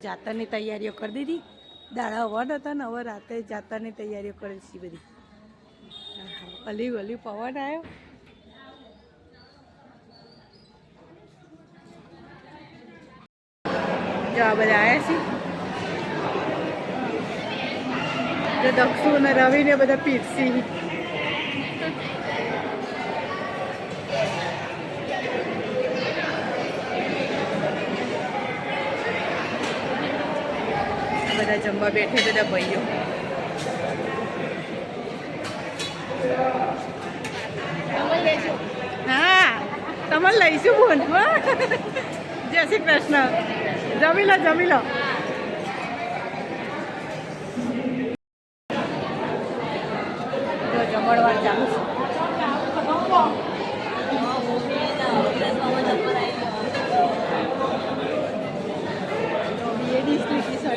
જાતરની તૈયારીઓ કરી દીધી. દાડા વન હતા ને હવે રાતે જાતરની તૈયારીઓ કરી છે બધી. અલી વલી પવન આવ્યો જો આ બધા આવ્યા છે. જો દક્ષુ અને રવિને બધા પીરસી. બધા જમવા બેઠે બધા ભાઈઓ. હા તમે લઈશું બોન જય શ્રી કૃષ્ણ. જમી લો જમી લો. જમણવાર ચાલુ છે બે ડીશ લીધી છે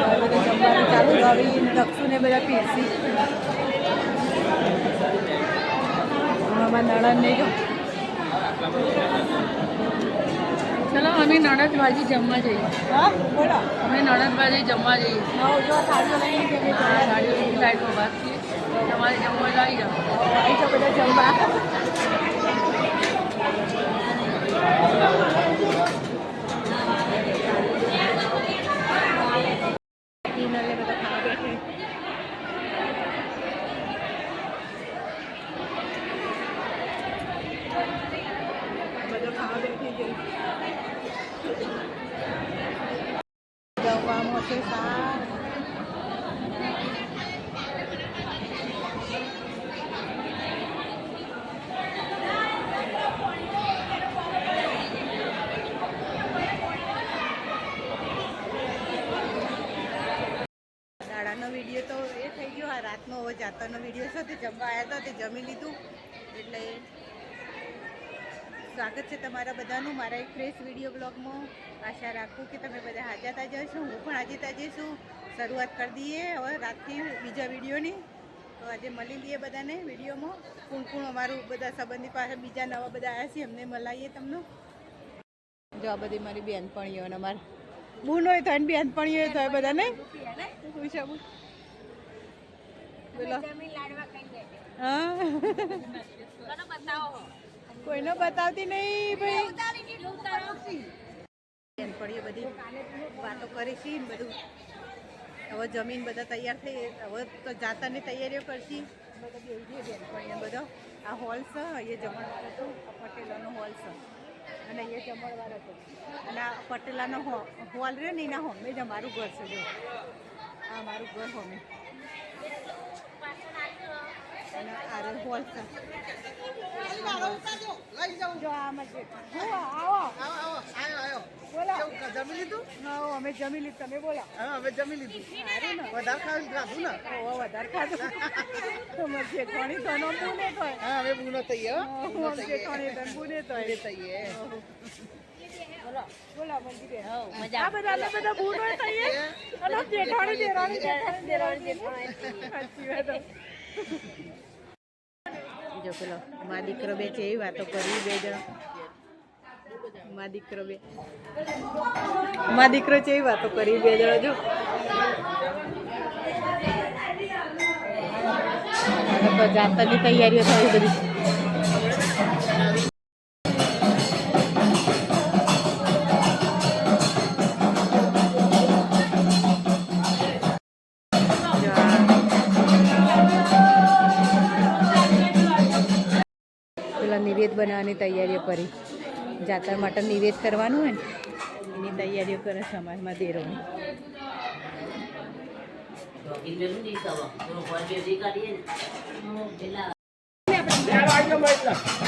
હવે બધું જમવાનું ચાલુ રવિ ને બધા પીરસી. અમારા નણંદ નહીં જો ચલો અમે નણદબાજી જમવા જઈએ. હા બોલો. અમે નણદબાજી જમવા જઈએ. થાળીઓ લઈને જઈએ. આ ગાડીઓ છીએ તમારે જમવા આવી જાઓ આવી જાઓ બધા જમવા ડિનરને બધા ખાવા બેઠે બધો દાડાનો વીડિયો તો એ થઈ ગયો, આ રાતનો હવે જાતરનો વીડિયો છે તે જમવા આવ્યા હતા, તે જમી લીધું. એટલે સ્વાગત છે તમારા બધાનું મારા એક ફ્રેશ વીડિયો બ્લોગમાં આશા રાખું કે તમે બધા હાજર તાજા છો. હું પણ આજે તાજે છું. શરૂઆત કરી દઈએ હવે રાતથી બીજા વિડીયોની તો આજે મળી લઈએ બધાને વિડીયોમાં કોણ કોણ અમારું બધા સંબંધી પાસે બીજા નવા બધા આવ્યા છે એમને મલાઈએ તમને. જો આ બધી મારી બેનપણીઓ અને અમારા બૂન હોય તો એની બેનપણીઓ હોય તો એ બધાને પૂછા બોલો હા. કોઈને બતાવતી નહીં ભાઈ. બેનપણીઓ બધી વાતો કરીશી બધું. હવે જમીન બધા તૈયાર થઈ, હવે તો જાતાની તૈયારીઓ કરશી. બધા. આ હોલ છે, અહીંયા જમણવાર હતો પટેલાનો હોલ છે. અને અહીંયા જમણવાર હતો અને આ પટેલાનો હોલ રહ્યો ને એના હોમે જ અમારું ઘર છે, જો. આ અમારું ઘર હોમે. અને આ રહ્યો હોલ જો આમાં છે હું આવો બોલો જમી લીધું હા અમે જમી લીધું તમે બોલા હા હવે જમી લીધું સારું ને વધારે ખાવાનું ખાધું ને ઓહો વધારે ખાધું તમારે જેઠાણી તો નો બુને તો હા હવે બુનો થઈએ હો. બુનો થઈએ તો બુને તો બુને થઈએ બોલો બોલો મંદિરે આ બધા અમે બધા બુનો થઈએ અને જેઠાણી દેરાણી જેઠાણી દેરાણી સાચી વાત જો પેલો, મા દીકરો બે છે એવી વાતો કરી બે જણ. મા દીકરો બે મા દીકરો છે એવી વાતો કરી બે જણ, જો. તો તૈયારીઓ થઈ બધી. નિવેદ બનાવવાની તૈયારીઓ કરી. જાતર માટે નિવેદ કરવાનું હોય ને, એની તૈયારીઓ કરે સમાજમાં દેરો આપણે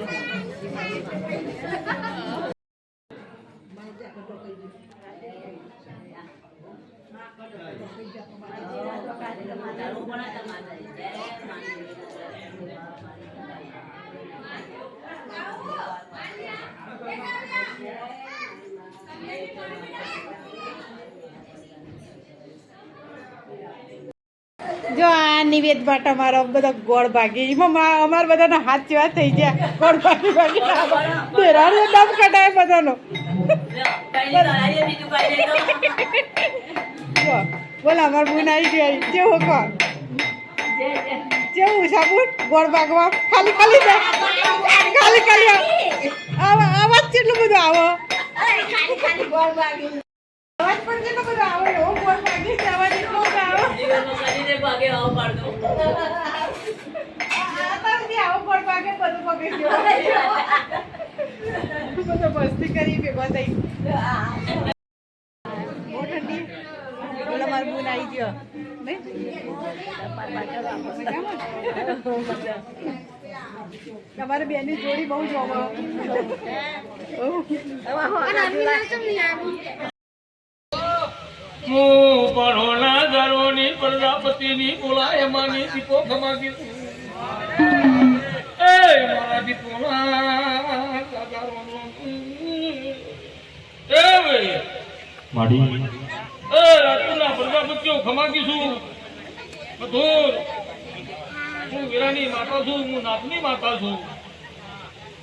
ફૂલ વેચી જો આ નિવેદ માટે અમારો બધો ગોળ ભાગી એમાં અમારા બધાના હાથ જેવા થઈ ગયા. ગોળ ભાગી ભાગી. ફેરાનો દમ કઢાય બધાનો. બોલ અમાર બુન આવી ગઈ કેવું કહો કેવું સાબુન ગોળ ભાગવા? ખાલી ખાલી. ખાલી ખાલી આવા- આવાજ કેટલું બધું આવો? અવાજ પણ કેટલો બધો આવે એવો ગોળ ભાગી છે, અવાજ એટલો બધો આવે આતાથી આવો ગોળ ભાગે બધું પકડી ગયો બધો મસ્તી કરી ભેગો થઈ બહુ આવી ગયો તમારે બેની જોડી બહુ જોવો હું પરોણા ગરોની પ્રજાપતિની બોલાય માની દીપો ખમાગી એ મારા માડી. એ પ્રજાપતિઓ ખમાગી છું. મધુર હું વીરાની માતા છું હું નાથની માતા છું.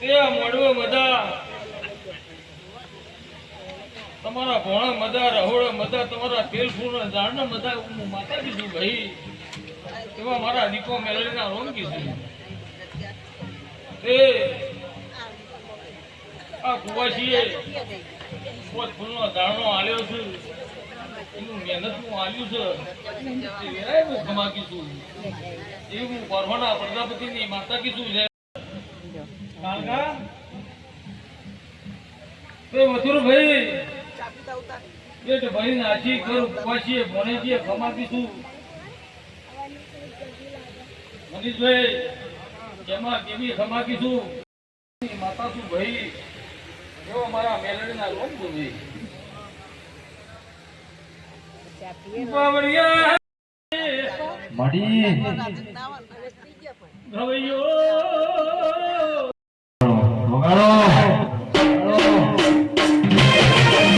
એ મોડવે મજા. તમારા ભોણા મજા રહોડા મજા તમારા તેલ ફૂલ ઝાડના મજા હું માતાજી છું ભાઈ. એવા મારા દીકો મેલડીના રોંગી છું. એ, આ કુવાસીએ પોત ફૂલનો દાણો આલ્યો છે. એનું મહેનતનું આલ્યું છે. વેરાય હું ખમાકી છું. એ હું પરવાના પ્રજાપતિની માતા કીધું છે એ મથુરભાઈ પેટ ભરી નાચી કર ઉપવાસીએ ભણેજીએ ખમાકી છું મનીષભાઈ જેમાં કેવી ખમાકી છું માતા છું ભાઈ? એવો મારા મેલડીના ભાઈ બાવળિયા માડી ગવૈયો વગાડો!